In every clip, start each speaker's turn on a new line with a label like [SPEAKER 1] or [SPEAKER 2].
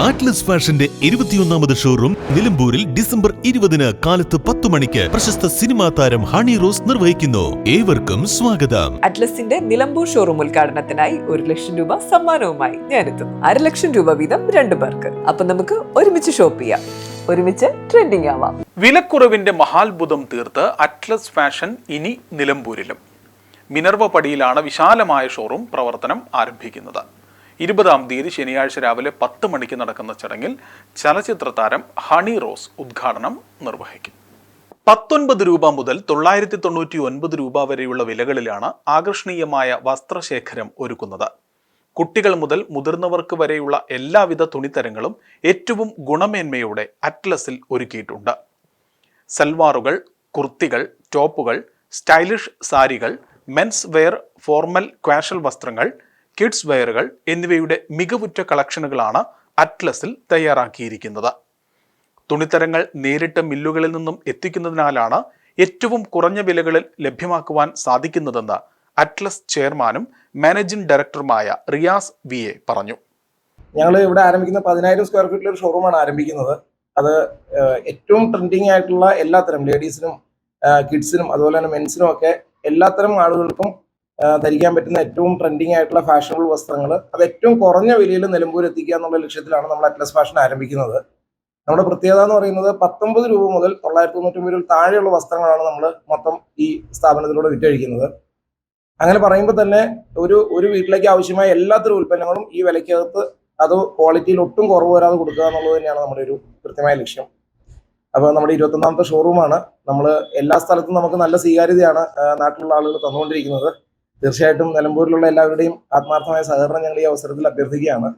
[SPEAKER 1] Atlas ഫാഷന്റെ ഇരുപത്തിയൊന്നാമത് showroom നിലമ്പൂരിൽ ഡിസംബർ ഇരുപതിന് കാലത്ത് പത്തു മണിക്ക് പ്രശസ്ത സിനിമാ താരം ഹണി റോസ് നിർവഹിക്കുന്നു. ഏവർക്കും സ്വാഗതം.
[SPEAKER 2] അറ്റ്ലസിന്റെ നിലമ്പൂർ ഷോറൂം ഉദ്ഘാടനത്തിനായി ഒരു ലക്ഷം രൂപ സമ്മാനവുമായി ഞാനെത്തുന്നു. അര ലക്ഷം രൂപ വീതം രണ്ടു പേർക്ക്. അപ്പൊ നമുക്ക് ഒരുമിച്ച് ഷോപ്പ് ചെയ്യാം. ഒരുമിച്ച് ട്രെൻഡിങ് ആവാം.
[SPEAKER 3] വിലക്കുറവിന്റെ മഹാത്ഭുതം തീർത്ത് അറ്റ്ലസ് ഫാഷൻ ഇനി നിലമ്പൂരിലും മിനർവ പടിയിലാണ് വിശാലമായ ഷോറൂം പ്രവർത്തനം ആരംഭിക്കുന്നത്. ഇരുപതാം തീയതി ശനിയാഴ്ച രാവിലെ പത്ത് മണിക്ക് നടക്കുന്ന ചടങ്ങിൽ ചലച്ചിത്ര താരം ഹണി റോസ് ഉദ്ഘാടനം നിർവഹിക്കും. പത്തൊൻപത് രൂപ മുതൽ തൊള്ളായിരത്തി തൊണ്ണൂറ്റി ഒൻപത് രൂപ വരെയുള്ള വിലകളിലാണ് ആകർഷണീയമായ വസ്ത്രശേഖരം ഒരുക്കുന്നത്. കുട്ടികൾ മുതൽ മുതിർന്നവർക്ക് വരെയുള്ള എല്ലാവിധ തുണിത്തരങ്ങളും ഏറ്റവും ഗുണമേന്മയോടെ അറ്റ്ലസിൽ ഒരുക്കിയിട്ടുണ്ട്. സൽവാറുകൾ കുർത്തികൾ ടോപ്പുകൾ സ്റ്റൈലിഷ് സാരികൾ മെൻസ് വെയർ ഫോർമൽ ക്വാഷൽ വസ്ത്രങ്ങൾ കിഡ്സ് വെയറുകൾ എന്നിവയുടെ മികവുറ്റ കളക്ഷനുകളാണ് അറ്റ്ലസിൽ തയ്യാറാക്കിയിരിക്കുന്നത്. തുണിത്തരങ്ങൾ നേരിട്ട് മില്ലുകളിൽ നിന്നും എത്തിക്കുന്നതിനാലാണ് ഏറ്റവും കുറഞ്ഞ വിലകളിൽ ലഭ്യമാക്കുവാൻ സാധിക്കുന്നതെന്ന് അറ്റ്ലസ് ചെയർമാനും മാനേജിംഗ് ഡയറക്ടറുമായ റിയാസ് വി എ പറഞ്ഞു.
[SPEAKER 4] ഞങ്ങൾ ഇവിടെ ആരംഭിക്കുന്ന പതിനായിരം സ്ക്വയർ ഫീറ്റിലൊരു ഷോറൂമാണ് ആരംഭിക്കുന്നത്. അത് ഏറ്റവും ട്രെൻഡിങ് ആയിട്ടുള്ള എല്ലാത്തരം ലേഡീസിനും കിഡ്സിനും അതുപോലെ തന്നെ മെൻസിനും ഒക്കെ എല്ലാത്തരം ആളുകൾക്കും ധരിക്കാൻ പറ്റുന്ന ഏറ്റവും ട്രെൻഡിങ് ആയിട്ടുള്ള ഫാഷനബിൾ വസ്ത്രങ്ങൾ അത് ഏറ്റവും കുറഞ്ഞ വിലയിൽ നിലമ്പൂർ എത്തിക്കുക എന്നുള്ള ലക്ഷ്യത്തിലാണ് നമ്മൾ അറ്റ്ലസ് ഫാഷൻ ആരംഭിക്കുന്നത്. നമ്മുടെ പ്രത്യേകത എന്ന് പറയുന്നത് പത്തൊമ്പത് രൂപ മുതൽ തൊള്ളായിരത്തി തൊണ്ണൂറ്റി രൂപ താഴെയുള്ള വസ്ത്രങ്ങളാണ് നമ്മൾ മൊത്തം ഈ സ്ഥാപനത്തിലൂടെ വിറ്റഴിക്കുന്നത്. അങ്ങനെ പറയുമ്പോൾ തന്നെ ഒരു ഒരു വീട്ടിലേക്ക് ആവശ്യമായ എല്ലാത്തരം ഉൽപ്പന്നങ്ങളും ഈ വിലയ്ക്കകത്ത് അത് ക്വാളിറ്റിയിൽ ഒട്ടും കുറവ് വരാതെ കൊടുക്കുക എന്നുള്ളത് തന്നെയാണ് നമ്മുടെ ഒരു കൃത്യമായ ലക്ഷ്യം. അപ്പോൾ നമ്മുടെ ഇരുപത്തൊന്നാമത്തെ ഷോറൂമാണ് നമ്മൾ എല്ലാ സ്ഥലത്തും നമുക്ക് നല്ല സ്വീകാര്യതയാണ് നാട്ടിലുള്ള ആളുകൾ തന്നുകൊണ്ടിരിക്കുന്നത്. തീർച്ചയായിട്ടും നിലമ്പൂരിലുള്ള എല്ലാവരുടെയും ആത്മാർത്ഥമായ സഹകരണം ഞങ്ങൾ ഈ അവസരത്തിൽ അഭ്യർത്ഥിക്കുകയാണ്.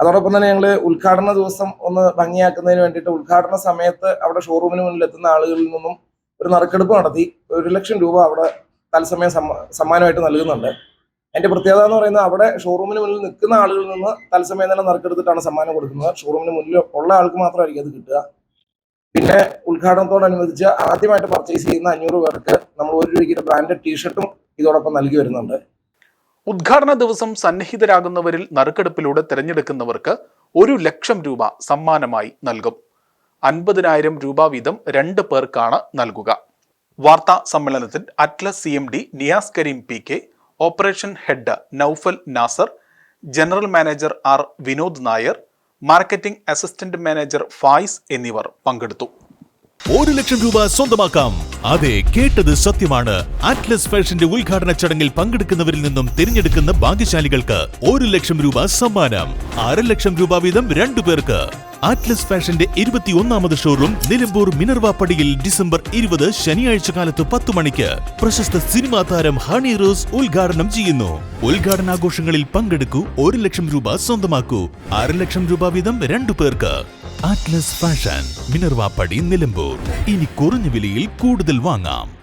[SPEAKER 4] അതോടൊപ്പം തന്നെ ഞങ്ങൾ ഉദ്ഘാടന ദിവസം ഒന്ന് ഭംഗിയാക്കുന്നതിന് വേണ്ടിയിട്ട് ഉദ്ഘാടന സമയത്ത് അവിടെ ഷോറൂമിന് മുന്നിൽ എത്തുന്ന ആളുകളിൽ നിന്നും ഒരു നറുക്കെടുപ്പ് നടത്തി ഒരു ലക്ഷം രൂപ അവിടെ തത്സമയം സമ്മ- സമ്മാനമായിട്ട് നൽകുന്നുണ്ട്. അതിന്റെ പ്രത്യേകത എന്ന് പറയുന്നത് അവിടെ ഷോറൂമിന് മുന്നിൽ നിൽക്കുന്ന ആളുകളിൽ നിന്ന് തത്സമയം തന്നെ നറുക്കെടുത്തിട്ടാണ് സമ്മാനം കൊടുക്കുന്നത്. ഷോറൂമിന് മുന്നിൽ ഉള്ള ആൾക്ക് മാത്രമായിരിക്കും അത് കിട്ടുക. പിന്നെ ഉദ്ഘാടനത്തോടനുബന്ധിച്ച് ആദ്യമായിട്ട് പർച്ചേസ് ചെയ്യുന്ന അഞ്ഞൂറ് പേർക്ക് നമ്മൾ ഒരു രൂപയ്ക്ക് ബ്രാൻഡഡ് ടീഷർട്ടും ഇതോടൊപ്പം നൽകി വരുന്നുണ്ട്.
[SPEAKER 3] ഉദ്ഘാടന ദിവസം സന്നിഹിതരാകുന്നവരിൽ നറുക്കെടുപ്പിലൂടെ തിരഞ്ഞെടുക്കുന്നവർക്ക് ഒരു ലക്ഷം രൂപ സമ്മാനമായി നൽകും. അൻപതിനായിരം രൂപ വീതം രണ്ട് പേർക്കാണ് നൽകുക. വാർത്താ സമ്മേളനത്തിൽ Atlas C M D Niyas Kareem P K operation head Naufal Nasar general manager R Vinod Nair marketing assistant manager Fayis എന്നിവർ പങ്കെടുത്തു.
[SPEAKER 1] ഒരു ലക്ഷം രൂപ സ്വന്തമാക്കാം. അതെ കേട്ടത് സത്യമാണ്. അറ്റ്ലസ് ഫാഷന്റെ ഉദ്ഘാടന ചടങ്ങിൽ പങ്കെടുക്കുന്നവരിൽ നിന്നും തിരഞ്ഞെടുക്കുന്ന ഭാഗ്യശാലികൾക്ക് ഒരു ലക്ഷം രൂപ സമ്മാനം. അര ലക്ഷം രൂപ വീതം രണ്ടു പേർക്ക്. അറ്റ്ലസ് ഫാഷന്റെ ഇരുപത്തിയൊന്നാമത് ഷോറൂം നിലമ്പൂർ മിനർവ പടിയിൽ ഡിസംബർ ഇരുപത് ശനിയാഴ്ച കാലത്ത് പത്ത് മണിക്ക് പ്രശസ്ത സിനിമാ താരം ഹണി റോസ് ഉദ്ഘാടനം ചെയ്യുന്നു. ഉദ്ഘാടനാഘോഷങ്ങളിൽ പങ്കെടുക്കൂ ഒരു ലക്ഷം രൂപ സ്വന്തമാക്കൂ. അര ലക്ഷം രൂപ വീതം രണ്ടു പേർക്ക്. അറ്റ്ലസ് ഫാഷൻ മിനർവാപ്പടി നിലമ്പൂർ. ഇനി കുറഞ്ഞ വിലയിൽ കൂടുതൽ വാങ്ങാം.